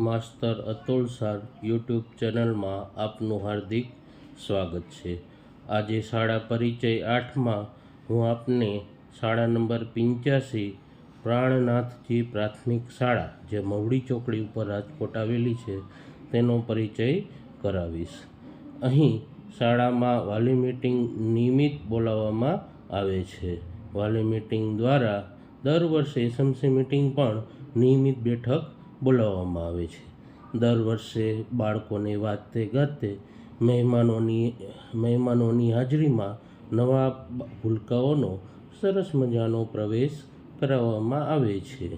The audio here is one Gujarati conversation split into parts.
માસ્તર અતુલ સાર યુટ્યુબ ચેનલમાં આપનું હાર્દિક સ્વાગત છે. આજે શાળા પરિચય આઠમાં હું આપને શાળા નંબર પંચ્યાસી પ્રાણનાથજી પ્રાથમિક શાળા, જે મવડી ચોકડી ઉપર રાજકોટ આવેલી છે, તેનો પરિચય કરાવીશ. અહીં શાળામાં વાલી મીટિંગ નિયમિત બોલાવવામાં આવે છે. વાલી મીટિંગ દ્વારા દર વર્ષે એસએમસી મીટિંગ પણ નિયમિત બેઠક બોલાવવામાં આવે છે. દર વર્ષે બાળકોને વાતે ગાતે મહેમાનોની મહેમાનોની હાજરીમાં નવા ભૂલકાઓનો સરસ મજાનો પ્રવેશ કરાવવામાં આવે છે.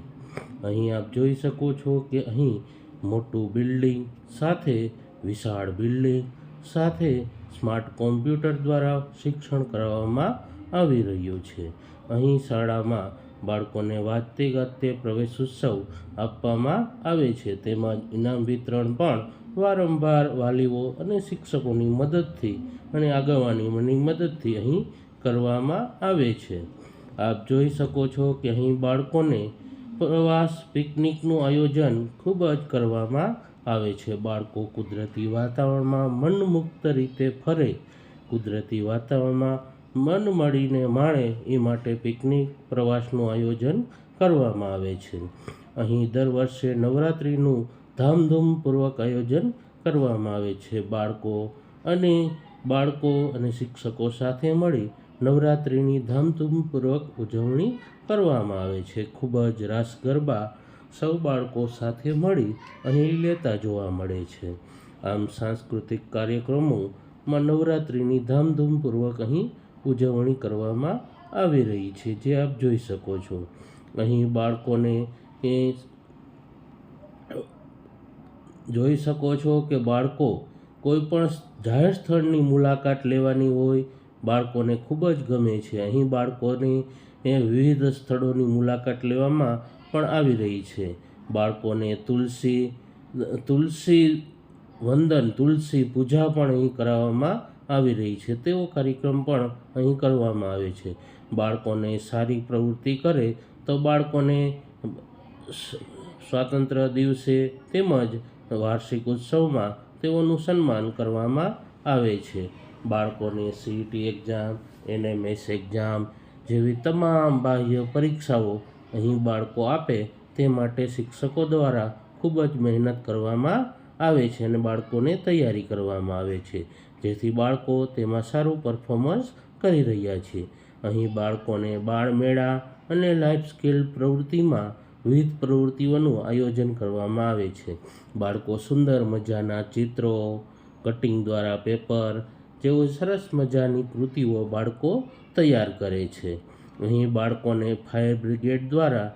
અહીં આપ જોઈ શકો છો કે અહીં મોટું બિલ્ડિંગ, સાથે વિશાળ બિલ્ડિંગ, સાથે સ્માર્ટ કોમ્પ્યુટર દ્વારા શિક્ષણ કરાવવામાં આવી રહ્યું છે. અહીં શાળામાં બાળકોને વાજતે ગાજતે પ્રવેશ ઉત્સવ આપવામાં આવે છે. તેમજ ઇનામ વિતરણ પણ વારંવાર વાલીઓ અને શિક્ષકોની મદદથી અને આગેવાનીઓની મદદથી અહીં કરવામાં આવે છે. આપ જોઈ શકો છો કે અહીં બાળકોને પ્રવાસ પિકનિકનું આયોજન ખૂબ જ કરવામાં આવે છે. બાળકો કુદરતી વાતાવરણમાં મનમુક્ત રીતે ફરે. કુદરતી વાતાવરણમાં મન મળીને માણે એ માટે પિકનિક પ્રવાસનું આયોજન કરવામાં આવે છે. અહીં દર વર્ષે નવરાત્રિનું ધામધૂમપૂર્વક આયોજન કરવામાં આવે છે. બાળકો અને બાળકો અને શિક્ષકો સાથે મળી નવરાત્રિની ધામધૂમપૂર્વક ઉજવણી કરવામાં આવે છે. ખૂબ જ રાસ ગરબા સૌ બાળકો સાથે મળી અહીં લેતા જોવા મળે છે. આમ સાંસ્કૃતિક કાર્યક્રમોમાં નવરાત્રિની ધામધૂમપૂર્વક અહીં ઉજવણી કરવામાં આવી રહી છે, જે આપ જોઈ શકો છો. અહીં બાળકોને એ જોઈ શકો છો કે બાળકો કોઈ પણ જાહેર સ્થળની મુલાકાત લેવાની હોય, બાળકોને ખૂબ જ ગમે છે. અહીં બાળકોને એ વિવિધ સ્થળોની મુલાકાત લેવામાં પણ આવી રહી છે. બાળકોને તુલસી તુલસી વંદન, તુલસી પૂજા પણ અહીં કરાવવામાં આવી રહી છે. તેવો કાર્યક્રમ પણ અહીં કરવામાં આવે છે. બાળકોને સારી પ્રવૃત્તિ કરે તો બાળકોને સ્વાતંત્ર્ય દિવસે તેમજ વાર્ષિક ઉત્સવમાં તેઓનું સન્માન કરવામાં આવે છે. બાળકોને સીઈટી એક્ઝામ, એનએમએસ એક્ઝામ જેવી તમામ બાહ્ય પરીક્ષાઓ અહીં બાળકો આપે તે માટે શિક્ષકો દ્વારા ખૂબ જ મહેનત કરવામાં આવે છે અને બાળકોને તૈયારી કરવામાં આવે છે. જેથી બાળકો તેમાં સારું પરફોર્મન્સ કરી રહ્યા છે. અહીં બાળકોને બાળમેળા અને લાઈફ સ્કિલ પ્રવૃત્તિમાં વિવિધ પ્રવૃત્તિઓનું આયોજન કરવામાં આવે છે. બાળકો સુંદર મજાના ચિત્રો કટિંગ દ્વારા પેપર જેવું સરસ મજાની કૃતિઓ બાળકો તૈયાર કરે છે. અહીં બાળકોને ફાયર બ્રિગેડ દ્વારા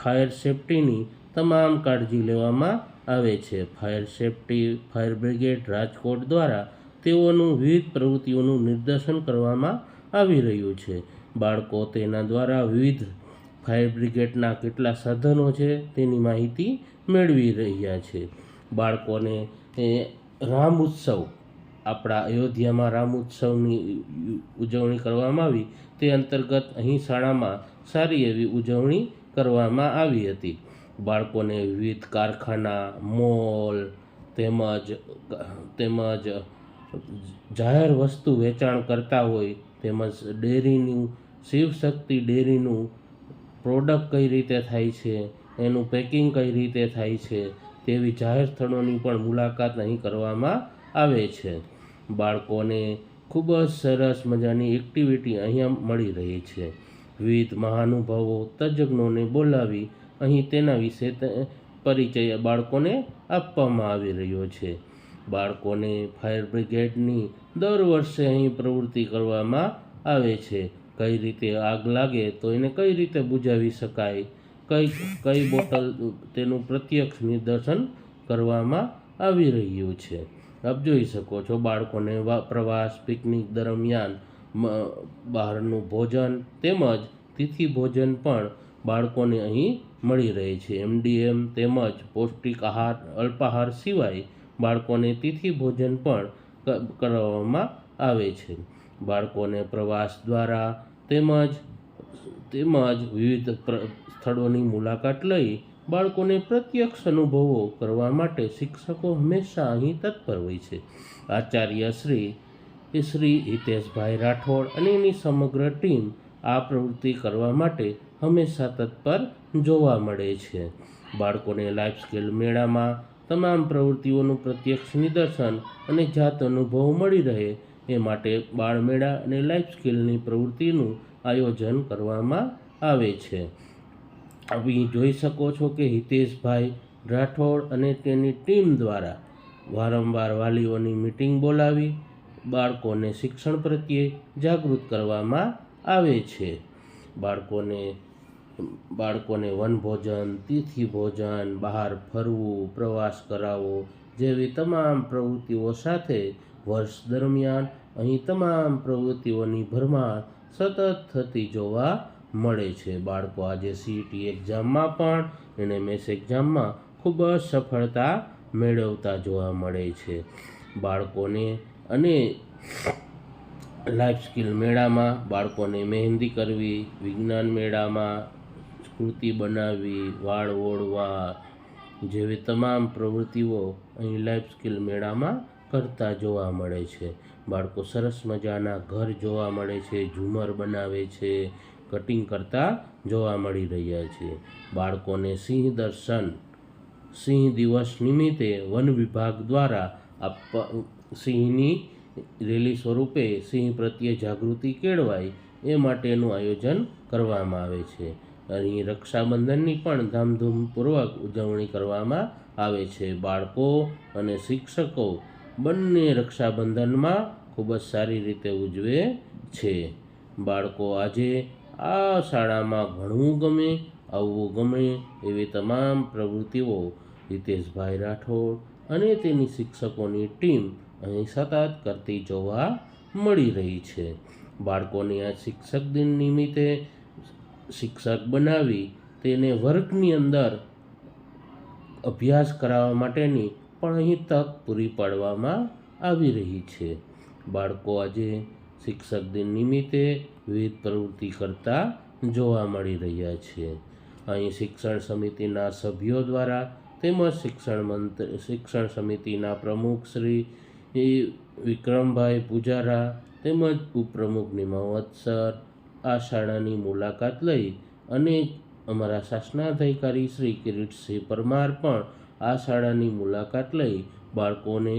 ફાયર સેફટીની તમામ કાળજી લેવામાં આવે છે. Fire safety, fire brigade, Rajkot દ્વારા તેઓનું વિવિધ પ્રવૃત્તિઓનું નિર્દેશન કરવામાં આવી રહ્યું છે. બાળકો તેના દ્વારા વિવિધ ફાયર બ્રિગેડના કેટલા સાધનો છે તેની માહિતી મેળવી રહ્યા છે. બાળકોને રામ ઉત્સવ, આપણા અયોધ્યામાં રામ ઉત્સવની ઉજવણી કરવામાં આવી. તે અંતર્ગત અહીં શાળામાં સારી એવી ઉજવણી કરવામાં આવી હતી. બાળકોને વિવિધ કારખાના, મોલ, તેમજ તેમજ જાહેર વસ્તુ વેચાણ કરતા હોય, તેમજ ડેરીનું, શિવશક્તિ ડેરીનું પ્રોડક્ટ કઈ રીતે થાય છે, એનું પેકિંગ કઈ રીતે થાય છે, તેવી જાહેર સ્થળોની પણ મુલાકાત અહીં કરવામાં આવે છે. બાળકોને ખૂબ જ સરસ મજાની એક્ટિવિટી અહીંયા મળી રહી છે. વિવિધ મહાનુભાવો, તજજ્ઞોને બોલાવી અહીં તેના વિશે પરિચય બાળકોને આપવામાં આવી રહ્યો છે. બાળકોને ફાયર બ્રિગેડની દર વર્ષે અહીં પ્રવૃત્તિ કરવામાં આવે છે. કઈ રીતે આગ લાગે તો એને કઈ રીતે બુજાવી શકાય? કઈ કઈ બોટલ તેનું પ્રત્યક્ષ નિદર્શન કરવામાં આવી રહ્યું છે? આપ જોઈ શકો છો બાળકોને પ્રવાસ, પિકનિક દરમિયાન બહારનું ભોજન તેમજ તિથિ ભોજન પણ બાળકોને અહીં મળી રહે છે. એમડીએમ તેમજ પૌષ્ટિક આહાર, અલ્પાહાર સિવાય બાળકોને તિથિ ભોજન પણ કરાવવામાં આવે છે. બાળકોને પ્રવાસ દ્વારા તેમજ તેમજ વિવિધ સ્થળોની મુલાકાત લઈ બાળકોને પ્રત્યક્ષ અનુભવો કરવા માટે શિક્ષકો હંમેશા અહીં તત્પર હોય છે. આચાર્ય શ્રી શ્રી હિતેશભાઈ રાઠોડ અને એની સમગ્ર ટીમ આ પ્રવૃત્તિ કરવા માટે હંમેશા તત્પર જોવા મળે છે. બાળકોને લાઈફ સ્કિલ મેળામાં તમામ પ્રવૃત્તિઓનું પ્રત્યક્ષ નિદર્શન અને જાત અનુભવ મળી રહે, એ માટે બાળમેળા અને લાઈફ સ્કિલની પ્રવૃત્તિનું આયોજન કરવામાં આવે છે. અહીં જોઈ શકો છો કે હિતેશભાઈ રાઠોડ અને તેની ટીમ દ્વારા વારંવાર વાલીઓની મિટિંગ બોલાવી બાળકોને શિક્ષણ પ્રત્યે જાગૃત કરવામાં આવે છે. બાળકોને બાળકોને વનભોજન તિથિ ભોજન, બહાર ફરવું, પ્રવાસ કરાવવો જેવી તમામ પ્રવૃત્તિઓ સાથે વર્ષ દરમિયાન અહીં તમામ પ્રવૃત્તિઓની ભરમાર સતત થતી જોવા મળે છે. બાળકો આજે સીટી એક્ઝામમાં પણ અને મેસ એક્ઝામમાં ખૂબ જ સફળતા મેળવતા જોવા મળે છે. બાળકોને અને લાઈફ સ્કિલ મેળામાં બાળકોને મહેંદી કરવી, વિજ્ઞાન મેળામાં કૃતિ બનાવવી વાળ ઓળવા જેવી તમામ પ્રવૃત્તિઓ અહીં લાઈફ સ્કિલ મેળામાં કરતા જોવા મળે છે. બાળકો સરસ મજાના ઘર જોવા મળે છે, ઝુમર બનાવે છે કટિંગ કરતા જોવા મળી રહ્યા છે. બાળકોને સિંહ દર્શન, સિંહ દિવસ નિમિત્તે વન વિભાગ દ્વારા આપવા, સિંહની રેલી સ્વરૂપે સિંહ પ્રત્યે જાગૃતિ કેળવાય એ માટેનું આયોજન કરવામાં આવે છે. અહીં રક્ષાબંધનની પણ ધામધૂમપૂર્વક ઉજવણી કરવામાં આવે છે. બાળકો અને શિક્ષકો બંને રક્ષાબંધનમાં ખૂબ જ સારી રીતે ઉજવે છે. બાળકો આજે આ શાળામાં ભણવું ગમે, આવવું ગમે એવી તમામ પ્રવૃત્તિઓ હિતેશભાઈ રાઠોડ અને તેની શિક્ષકોની ટીમ અહીં સતત કરતી જોવા મળી રહી છે. બાળકોને આ શિક્ષક દિન નિમિત્તે શિક્ષક બનાવી તેને વર્ગની અંદર અભ્યાસ કરાવવા માટેની પણ અહીં તક પૂરી પાડવામાં આવી રહી છે. બાળકો આજે શિક્ષક દિન નિમિત્તે વિવિધ પ્રવૃત્તિ કરતા જોવા મળી રહ્યા છે. અહીં શિક્ષણ સમિતિના સભ્યો દ્વારા તેમજ શિક્ષણ મંત્ર, શિક્ષણ સમિતિના પ્રમુખ શ્રી વિક્રમભાઈ પૂજારા તેમજ ઉપપ્રમુખ નિમાવત સર આ શાળાની મુલાકાત લઈ અને અમારા શાસનાધિકારી શ્રી કિરીટસિંહ પરમાર પણ આ શાળાની મુલાકાત લઈ બાળકોને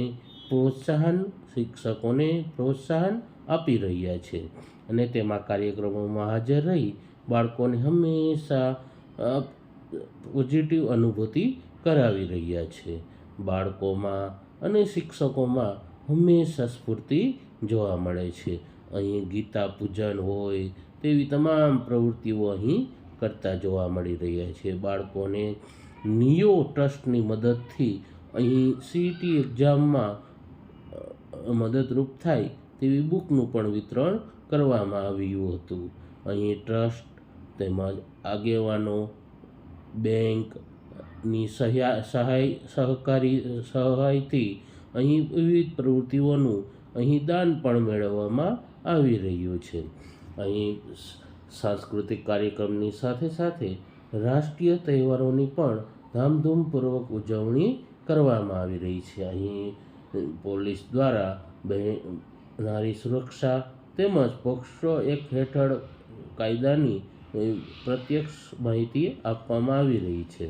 પ્રોત્સાહન, શિક્ષકોને પ્રોત્સાહન આપી રહ્યા છે અને તેમાં કાર્યક્રમોમાં હાજર રહી બાળકોને હંમેશા પોઝિટિવ અનુભૂતિ કરાવી રહ્યા છે. બાળકોમાં અને શિક્ષકોમાં હંમેશા સ્ફૂર્તિ જોવા મળે છે. અહીં ગીતા પૂજન હોય તેવી તમામ પ્રવૃત્તિઓ અહીં કરતા જોવા મળી રહ્યા છે. બાળકોને નિયો ટ્રસ્ટની મદદથી અહીં સીટી એક્ઝામમાં મદદરૂપ થાય તેવી બુકનું પણ વિતરણ કરવામાં આવ્યું હતું. અહીં ટ્રસ્ટ તેમજ આગેવાનો, બેંકની સહાય સહાય, સહકારી, સહાયથી અહીં વિવિધ પ્રવૃત્તિઓનું અહીં દાન પણ મેળવવામાં આવી રહ્યું છે. અહીં સાંસ્કૃતિક કાર્યક્રમની સાથે સાથે રાષ્ટ્રીય તહેવારોની પણ ધામધૂમપૂર્વક ઉજવણી કરવામાં આવી રહી છે. અહીં પોલીસ દ્વારા નારી સુરક્ષા તેમજ પોક્સો એક હેઠળ કાયદાની પ્રત્યક્ષ માહિતી આપવામાં આવી રહી છે.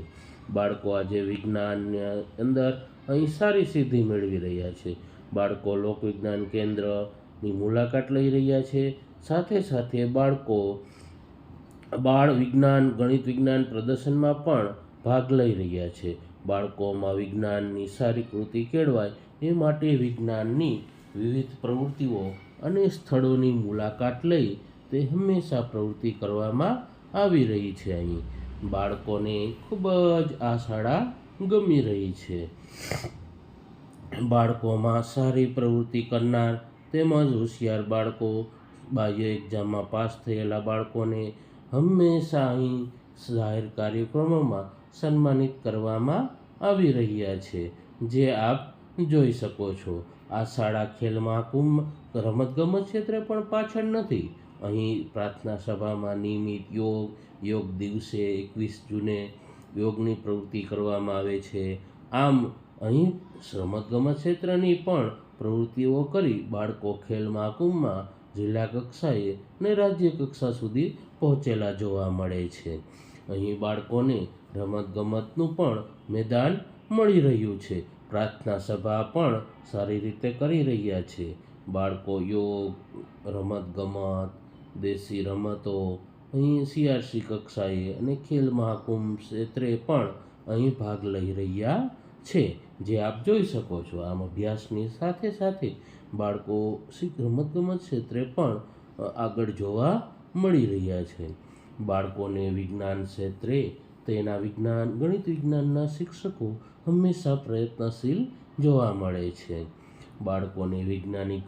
બાળકો આજે વિજ્ઞાનની અંદર અહીં સારી સિદ્ધિ મેળવી રહ્યા છે. બાળકો લોકવિજ્ઞાન કેન્દ્રની મુલાકાત લઈ રહ્યા છે. સાથે સાથે બાળકો બાળ વિજ્ઞાન, ગણિત વિજ્ઞાન પ્રદર્શનમાં પણ ભાગ લઈ રહ્યા છે. બાળકોમાં વિજ્ઞાનની સારી કૃતિ કેળવાય એ માટે વિજ્ઞાનની વિવિધ પ્રવૃત્તિઓ અને સ્થળોની મુલાકાત લઈ તે હંમેશા પ્રવૃત્તિ કરવામાં આવી રહી છે અહીં. બાળકોને ખૂબ જ આ શાળા ગમી રહી છે. બાળકોમાં સારી પ્રવૃત્તિ કરનાર તેમજ હોશિયાર બાળકો બાહ્ય એક્ઝામમાં પાસ થયેલા બાળકોને હંમેશા અહીં જાહેર કાર્યક્રમોમાં સન્માનિત કરવામાં આવી રહ્યા છે, જે આપ જોઈ શકો છો. આ શાળા ખેલ મહાકુંભ રમતગમત ક્ષેત્રે પણ પાછળ નથી. અહીં પ્રાર્થના સભામાં નિયમિત યોગ યોગ દિવસે એકવીસ જૂને યોગની પ્રવૃત્તિ કરવામાં આવે છે. આમ, અહીં રમતગમત ક્ષેત્રની પણ પ્રવૃત્તિઓ કરી બાળકો ખેલ મહાકુંભમાં જિલ્લા કક્ષાએ અને રાજ્ય કક્ષા સુધી પહોંચેલા જોવા મળે છે. અહીં બાળકોને રમતગમતનું પણ મેદાન મળી રહ્યું છે. પ્રાર્થના સભા પણ સારી રીતે કરી રહ્યા છે. બાળકો યોગ, રમતગમત, દેશી રમતો, અહીં સીઆરસી કક્ષાએ અને ખેલ મહાકુંભ ક્ષેત્રે પણ અહીં ભાગ લઈ રહ્યા છે. જે આપ જોઈ શકો છો. આમ અભ્યાસની સાથે સાથે બાળકો શીખ, રમતગમત ક્ષેત્રે પણ આગળ જોવા મળી રહ્યા છે. બાળકોને વિજ્ઞાન ક્ષેત્રે, તેના વિજ્ઞાન, ગણિત વિજ્ઞાનના શિક્ષકો હંમેશા પ્રયત્નશીલ જોવા મળે છે. બાળકોને વૈજ્ઞાનિક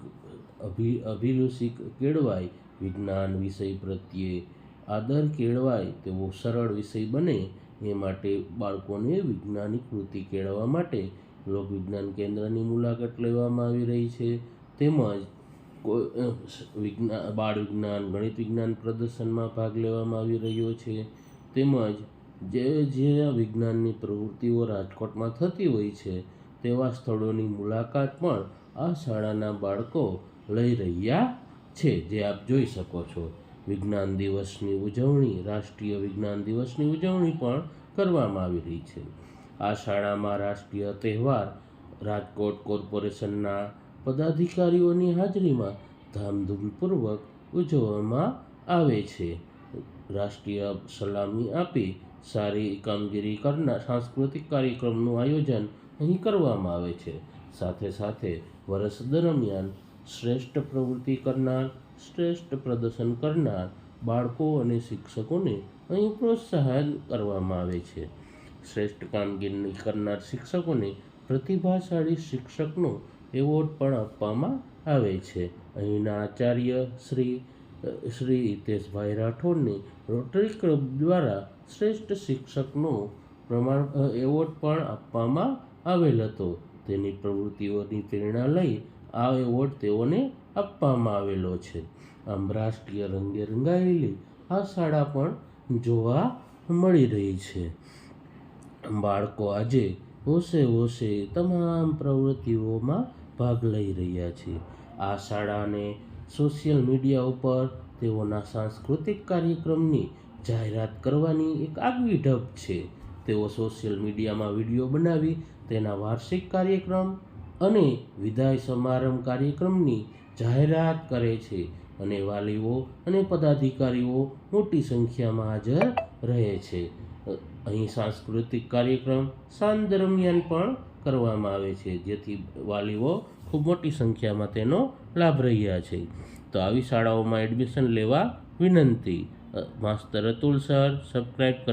અભિ અભિરુચિ કેળવાય, વિજ્ઞાન વિષય પ્રત્યે આદર કેળવાય, તેવો સરળ વિષય બને, એ માટે બાળકોને વૈજ્ઞાનિક વૃત્તિ કેળવવા માટે લોકવિજ્ઞાન કેન્દ્રની મુલાકાત લેવામાં આવી રહી છે. તેમજ વિજ્ઞાન બાળ વિજ્ઞાન, ગણિત વિજ્ઞાન પ્રદર્શનમાં ભાગ લેવામાં આવી રહ્યો છે. તેમજ જે જે વિજ્ઞાનની પ્રવૃત્તિઓ રાજકોટમાં થતી હોય છે, તેવા સ્થળોની મુલાકાત પણ આ શાળાના બાળકો લઈ રહ્યા છે, જે આપ જોઈ શકો છો. વિજ્ઞાન દિવસની ઉજવણી, રાષ્ટ્રીય વિજ્ઞાન દિવસની ઉજવણી પણ કરવામાં આવી રહી છે. આ શાળામાં રાષ્ટ્રીય તહેવાર રાજકોટ કોર્પોરેશનના પદાધિકારીઓની હાજરીમાં ધામધૂમપૂર્વક ઉજવવામાં આવે છે. રાષ્ટ્રીય સલામી આપી સારી કામગીરી કરનાર સાંસ્કૃતિક કાર્યક્રમનું આયોજન અહીં કરવામાં આવે છે. સાથે સાથે વર્ષ દરમિયાન શ્રેષ્ઠ પ્રવૃત્તિ કરનાર, શ્રેષ્ઠ પ્રદર્શન કરનાર બાળકો અને શિક્ષકોને અહીં પ્રોત્સાહન કરવામાં આવે છે. શ્રેષ્ઠ કામગીરી કરનાર શિક્ષકોને પ્રતિભાશાળી શિક્ષકનો એવોર્ડ પણ આપવામાં આવે છે. અહીંના આચાર્ય શ્રી શ્રી હિતેશભાઈ રાઠોડને રોટરી ક્લબ દ્વારા શ્રેષ્ઠ શિક્ષકનો પ્રમાણ એવોર્ડ પણ આપવામાં આવેલ હતો. તેની પ્રવૃત્તિઓની પ્રેરણા લઈ આ એવોર્ડ તેઓને આપવામાં આવેલો છે. આમ રાષ્ટ્રીય રંગે રંગાયેલી આ શાળા પણ જોવા મળી રહી છે. બાળકો આજે હોશે હોશે તમામ પ્રવૃત્તિઓમાં ભાગ લઈ રહ્યા છે. આ શાળાને સોશિયલ મીડિયા ઉપર તેઓના સાંસ્કૃતિક કાર્યક્રમની જાહેરાત કરવાની એક આગવી ઢબ છે. તેઓ સોશિયલ મીડિયામાં વીડિયો બનાવી તેના વાર્ષિક કાર્યક્રમ અને વિદાય સમારંભ કાર્યક્રમની જાહેરાત કરે છે અને વાલીઓ અને પદાધિકારીઓ મોટી સંખ્યામાં હાજર રહે છે. અહીં સાંસ્કૃતિક કાર્યક્રમ સાંજ દરમિયાન પણ કરવામાં આવે છે, જેથી વાલીઓ ખૂબ મોટી સંખ્યામાં તેનો લાભ રહ્યા છે. તો આવી શાળાઓમાં એડમિશન લેવા વિનંતી. માસ્તર અતુલ સર સબસ્ક્રાઈબ કરવા